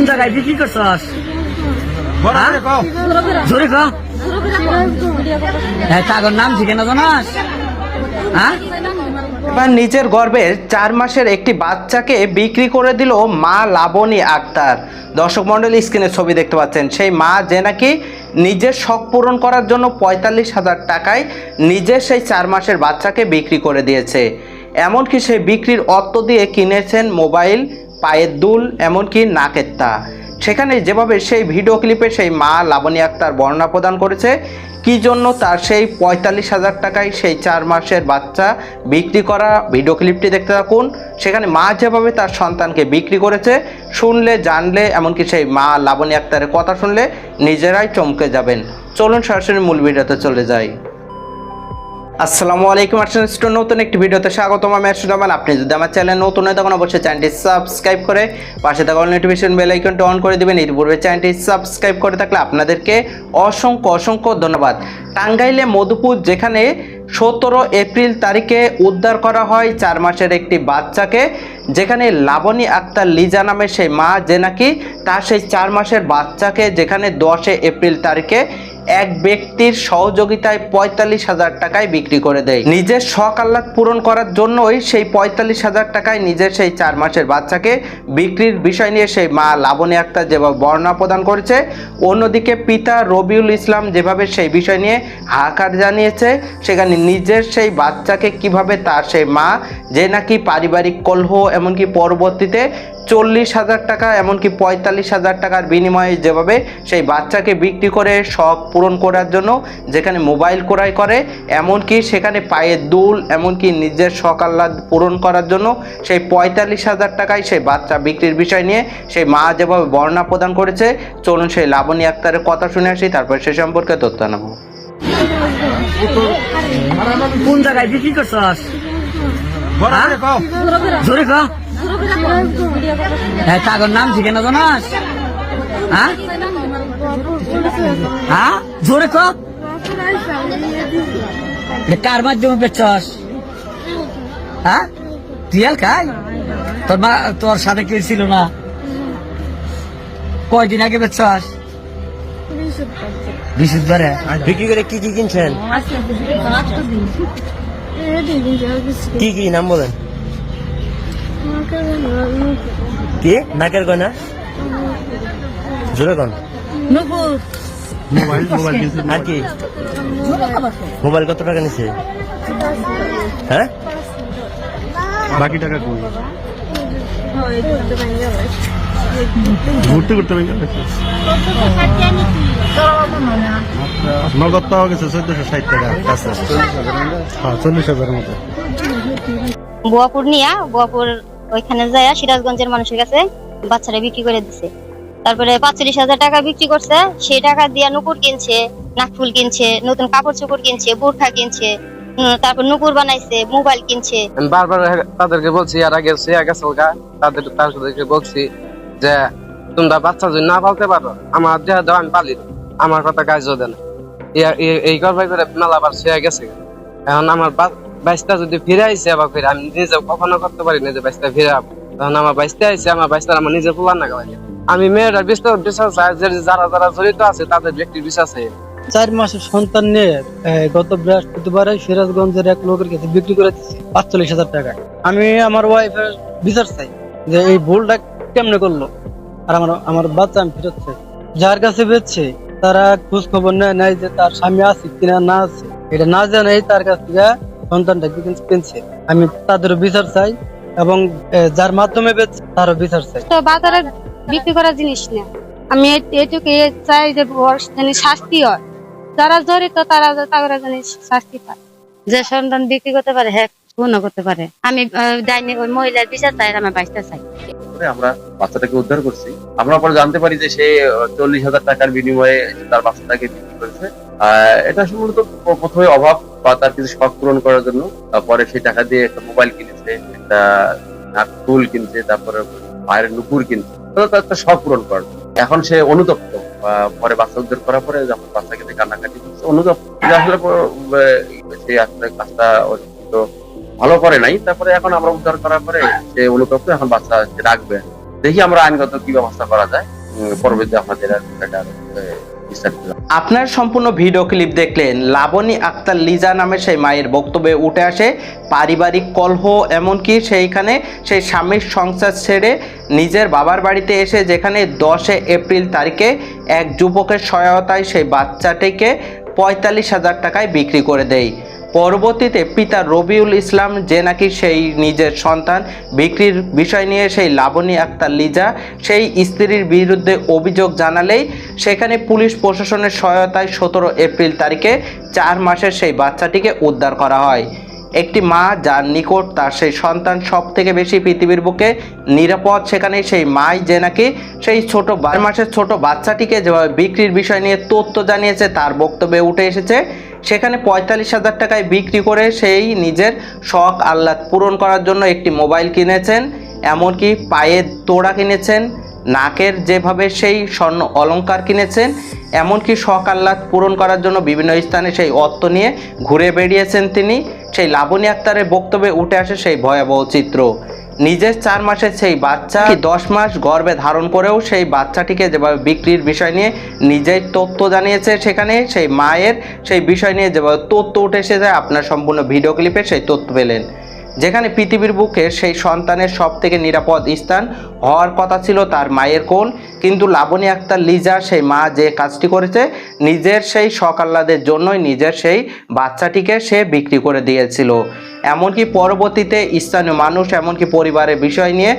কোন জায়গায়? বিক্রি করছস? হ্যাঁ? জোরে ক হ্যাঁ কাগর নাম ঠিকানা জানাস? হ্যাঁ? এবার নিজের গর্ভের চার মাসের একটি বাচ্চাকে বিক্রি করে দিল মা লাবণী আক্তার। দর্শক মণ্ডলী স্ক্রিনে ছবি দেখতে পাচ্ছেন সেই মা যে নাকি নিজের শখ পূরণ করার জন্য পঁয়তাল্লিশ হাজার টাকায় নিজের সেই চার মাসের বাচ্চাকে বিক্রি করে দিয়েছে। এমনকি সেই বিক্রির অর্থ দিয়ে কিনেছেন মোবাইল পায়ের দুল, এমনকি নাকের তা। সেখানে যেভাবে সেই ভিডিও ক্লিপে সেই মা লাবণী আক্তার বর্ণনা প্রদান করেছে, কি জন্য তার সেই পঁয়তাল্লিশ হাজার টাকায় সেই চার মাসের বাচ্চা বিক্রি করা, ভিডিও ক্লিপটি দেখতে থাকুন। সেখানে মা যেভাবে তার সন্তানকে বিক্রি করেছে, শুনলে, জানলে, এমনকি সেই মা লাবণী আক্তারের কথা শুনলে নিজেরাই চমকে যাবেন। চলুন সরাসরি মূল ভিডিওতে চলে যাই। আসসালামু আলাইকুম আর্টস স্টোর নতুন একটি ভিডিওতে স্বাগতম। আমি আর্টস রহমান। আপনি যদি আমার চ্যানেল নতুন হয় তখন অবশ্যই চ্যানেলটি সাবস্ক্রাইব করে পাশে থাকা নোটিফিকেশন বেল আইকনটি অন করে দিবেন। এর পূর্বে চ্যানেলটি সাবস্ক্রাইব করে থাকলে আপনাদেরকে অসংখ্য অসংখ্য ধন্যবাদ। টাঙ্গাইলে মধুপুর, যেখানে সতেরো এপ্রিল তারিখে উদ্ধার করা হয় চার মাসের একটি বাচ্চাকে, যেখানে লাবণী আক্তার লিজা নামের সেই মা যে নাকি তার সেই চার মাসের বাচ্চাকে, যেখানে দশে এপ্রিল তারিখে এক ব্যক্তির সহযোগিতায় পঁয়তাল্লিশ হাজার টাকায় বিক্রি করে দেয়। নিজের শখ আহ্লাদ পূরণ করার জন্যই সেই পঁয়তাল্লিশ হাজার টাকায় নিজের সেই চার মাসের বাচ্চাকে বিক্রির বিষয় নিয়ে সেই মা লাবণী আক্তার যেভাবে বর্ণনা প্রদান করেছে, অন্যদিকে পিতা রবিউল ইসলাম যেভাবে সেই বিষয় নিয়ে হাহাকার জানিয়েছে, সেখানে নিজের সেই বাচ্চাকে কীভাবে তার সেই মা, যে নাকি পারিবারিক কলহ, এমনকি পরবর্তীতে চল্লিশ হাজার টাকা, এমনকি পঁয়তাল্লিশ হাজার টাকার বিনিময়ে যেভাবে সেই বাচ্চাকে বিক্রি করে শখ পূরণ করার জন্য যেখানে মোবাইল ক্রয় করে, এমনকি সেখানে পায়ের দুল, এমনকি নিজের শখ আহ্লাদ পূরণ করার জন্য সেই পঁয়তাল্লিশ হাজার টাকায় সেই বাচ্চা বিক্রির বিষয় নিয়ে সেই মা যেভাবে বর্ণনা প্রদান করেছে, চলুন সেই লাবণী আক্তারের কথা শুনে আসি, তারপর সে সম্পর্কে তথ্য নেব কোন জায়গায় বিক্রি? জোরে ক হ্যাঁ কাগর নাম ঠিকানা জানাস? হ্যাঁ? হ্যাঁ? জোরে ক কার মাধ্যমে বেচছস? হ্যাঁ? টিয়াল খাই? তোর মা তোর সাথে কেউ ছিল না। কয়দিন আগে বেচছস? বৃহস্পতিবারে বিক্রি করে কি কি কিনছেন? কি কি নাম বলেন? কি? নাকের গয়না? জোরে কন। আর কি? মোবাইল কত টাকা নিছে? হ্যাঁ? বাকি টাকা কই? ঘুরতে ঘুরতে ভেঙে গেছে নগদ পাওয়া গেছে চোদ্দশো ষাট টাকা কাছে হ্যাঁ চল্লিশ হাজারের মতো। বোয়াপুর নিয়া বোয়াপুর ওইখানে যায় সিরাজগঞ্জের মানুষের কাছে বাচ্চারা বিক্রি করে দিছে। তারপরে পাঁচচল্লিশ হাজার টাকা বিক্রি করছে সেই টাকা দিয়া নুপুর কিনছে নাকফুল কিনছে নতুন কাপড় চোপড় কিনছে বোরখা কিনছে তারপর নুপুর বানাইছে মোবাইল কিনছে। আমি বারবার তাদেরকে বলছি আর আগে আগে তাদের তাদেরকে বলছি যে তোমরা বাচ্চা যদি না পালতে পারো আমার দেহ দেওয়া আমি পালি। আমার কথা গায়ে জোদে না এ- এ- এই করবাই করে মেলাবার সে গেছে। এখন আমার বাইশটা যদি ফিরে আইসে আবার ফিরে আমি নিজে কখনো করতে পারি না যে বাইশটা ফিরে তখন আমার বাইশটা আইসে আমার বাইশটা আমার নিজে ফুলার না গাওয়া আমি মেয়েরা বিশ্বাস বিশ্বাস যারা যারা জড়িত আছে, তাদের ব্যক্তির বিশ্বাস চাই চার মাসের সন্তান নিয়ে গত বৃহস্পতিবারে সিরাজগঞ্জের এক লোকের কাছে বিক্রি করে দিচ্ছি পাঁচচল্লিশ হাজার টাকা। আমি আমার ওয়াইফের বিচার চাই যে এই ভুলটা কেমনে করল। আর আমার আমার বাচ্চা আমি ফেরত চাই। যার কাছে বেচছে তারা খোঁজ খবর নেয় নাই যে তার স্বামী আছে কিনা না আছে। এটা না জানাই তার কাছ থেকে সন্তানটা কিন- কিনছে। আমি তাদেরও বিচার চাই এবং যার মাধ্যমে বেচছে তারও বিচার চাই। তো বাজারে বিক্রি করা জিনিস না আমি এটুকু চাই যে জানি শাস্তি হয়। যারা জড়িত তারা তারা জানি শাস্তি পায়। যে সন্তান বিক্রি করতে পারে হ্যাঁ পূর্ণ করতে পারে। আমি ডাইনি ওই মহিলার বিচার চাই আমার বাইশটা চাই। আমরা বাচ্চাটাকে উদ্ধার করছি। আমরা পরে জানতে পারি যে সে চল্লিশ হাজার টাকার বিনিময়ে তার বাচ্চাটাকে বিক্রি করেছে। এটা প- প্রথমে অভাব বা তার কিছু শখ পূরণ করার জন্য। পরে সেই টাকা দিয়ে একটা মোবাইল কিনেছে একটা নাক ফুল কিনছে তারপরে পায়ের নুপুর কিনছে। তার একটা শখ পূরণ করার এখন সে অনুতপ্ত পরে বাচ্চা উদ্ধার করার পরে যখন বাচ্চাকে দিয়ে কান্নাকাটি করছে অনুতপ্ত। আসলে প- আহ, সে আসলে কাজটা ভালো করে নাই। তারপরে এখন আমরা উদ্ধার করার পরে সে অনুতপ্ত এখন বাচ্চা রাখবে। দেখি আমরা আইনগত কি ব্যবস্থা করা যায়। পরবর্তী বিস্তারিত আপনার সম্পূর্ণ ভিডিও ক্লিপ দেখলেন লাবণী আক্তার লিজা নামে সেই মায়ের বক্তব্যে উঠে আসে, পারিবারিক কলহ এমনকি সেইখানে সেই স্বামীর সংসার ছেড়ে নিজের বাবার বাড়িতে এসে যেখানে দশে এপ্রিল তারিখে এক যুবকের সহায়তায় সেই বাচ্চাটিকে পঁয়তাল্লিশ হাজার টাকায় বিক্রি করে দেয়। পরবর্তীতে পিতা রবিউল ইসলাম যে নাকি সেই নিজের সন্তান বিক্রির বিষয় নিয়ে সেই লাবণী আক্তার লিজা, সেই স্ত্রীর বিরুদ্ধে অভিযোগ জানালেই সেখানে পুলিশ প্রশাসনের সহায়তায় সতেরো এপ্রিল তারিখে চার মাসের সেই বাচ্চাটিকে উদ্ধার করা হয়। একটি মা যার নিকট তার সেই সন্তান সব থেকে বেশি পৃথিবীর বুকে নিরাপদ সেখানে সেই মাই যে নাকি সেই ছোট বারো মাসের ছোট বাচ্চাটিকে যেভাবে বিক্রির বিষয় নিয়ে তথ্য জানিয়েছে, তার বক্তব্যে উঠে এসেছে সেখানে পঁয়তাল্লিশ হাজার টাকায় বিক্রি করে সেই নিজের শখ আহ্লাদ পূরণ করার জন্য একটি মোবাইল কিনেছেন, এমনকি পায়ের তোড়া কিনেছেন, নাকের যেভাবে সেই স্বর্ণ অলংকার কিনেছেন, এমনকি শখ আহ্লাদ পূরণ করার জন্য বিভিন্ন স্থানে সেই অর্থ নিয়ে ঘুরে বেরিয়েছেন তিনি। সেই লাবণী আক্তারের বক্তব্যে উঠে আসে সেই ভয়াবহ চিত্র। নিজের চার মাসের সেই বাচ্চা দশ মাস গর্ভে ধারণ করেও সেই বাচ্চাটিকে যেভাবে বিক্রির বিষয় নিয়ে নিজের তথ্য জানিয়েছে সেখানে, সেই মায়ের সেই বিষয় নিয়ে যেভাবে তথ্য উঠে এসেছে, আপনার সম্পূর্ণ ভিডিও ক্লিপে সেই তথ্য পেলেন। যেখানে পৃথিবীর বুকে সেই সন্তানের সব থেকে নিরাপদ স্থান হওয়ার কথা ছিল তার মায়ের কোল। কিন্তু লাবণী আক্তার লিজা, সেই মা যে কাজটি করেছে, নিজের সেই সকাল্লাদের জন্যই নিজের সেই বাচ্চাটিকে সে বিক্রি করে দিয়েছিল। এমনকি পরবর্তীতে স্থানীয় মানুষ, এমনকি পরিবারের বিষয় নিয়ে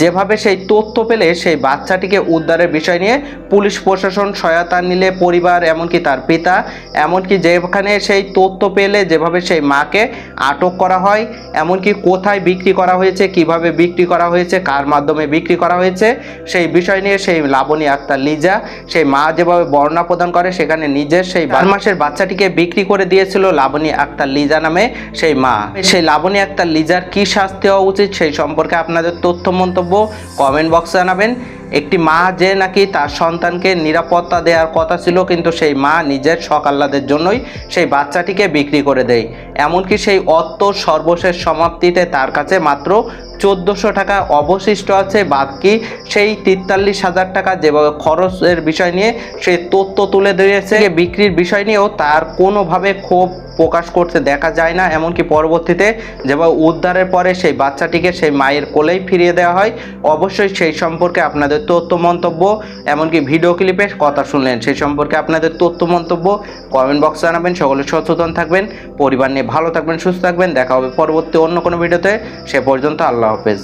যেভাবে সেই তথ্য পেলে সেই বাচ্চাটিকে উদ্ধারের বিষয় নিয়ে পুলিশ প্রশাসন সহায়তা নিলে পরিবার, এমনকি তার পিতা, এমনকি যেখানে সেই তথ্য পেলে যেভাবে সেই মাকে আটক করা হয়, এমনকি কোথায় বিক্রি করা হয়েছে, কীভাবে বিক্রি করা হয়েছে, কার মাধ্যমে বিক্রি করা হয়েছে, সেই বিষয় নিয়ে সেই লাবণী আক্তার লিজা, সেই মা যেভাবে বর্ণনা প্রদান করে, সেখানে নিজের সেই বারো মাসের বাচ্চাটিকে বিক্রি করে দিয়েছিল লাবণী আক্তার লিজা নামে সেই মা। সেই লাবণী আক্তার লিজার কি শাস্তি হওয়া উচিত সেই সম্পর্কে আপনাদের তথ্য মন্তব্য কমেন্ট বক্সে জানাবেন। একটি মা যে নাকি তার সন্তানকে নিরাপত্তা দেওয়ার কথা ছিল, কিন্তু সেই মা নিজের আহ্লাদের জন্যই সেই বাচ্চাটিকে বিক্রি করে দেয়। এমনকি সেই অর্থ সর্বশেষ সমাপ্তিতে তার কাছে মাত্র চোদ্দোশো টাকা অবশিষ্ট আছে, বাকি সেই তেতাল্লিশ হাজার টাকা যেভাবে খরচের বিষয় নিয়ে সেই তথ্য তুলে দিয়েছে বিক্রির বিষয় নিয়েও তার কোনোভাবে ক্ষোভ প্রকাশ করতে দেখা যায় না। এমনকি পরবর্তীতে যেভাবে উদ্ধারের পরে সেই বাচ্চাটিকে সেই মায়ের কোলেই ফিরিয়ে দেওয়া হয়, অবশ্যই সেই সম্পর্কে আপনাদের তথ্য মন্তব্য, এমনকি ভিডিও ক্লিপের কথা শুনলেন। সেই সম্পর্কে আপনাদের তথ্য মন্তব্য কমেন্ট বক্স জানাবেন। সকলে সচেতন থাকবেন। পরিবার নিয়ে ভালো থাকবেন, সুস্থ থাকবেন। দেখা হবে পরবর্তী অন্য কোনো ভিডিওতে। সে পর্যন্ত আল্লাহ হাফেজ।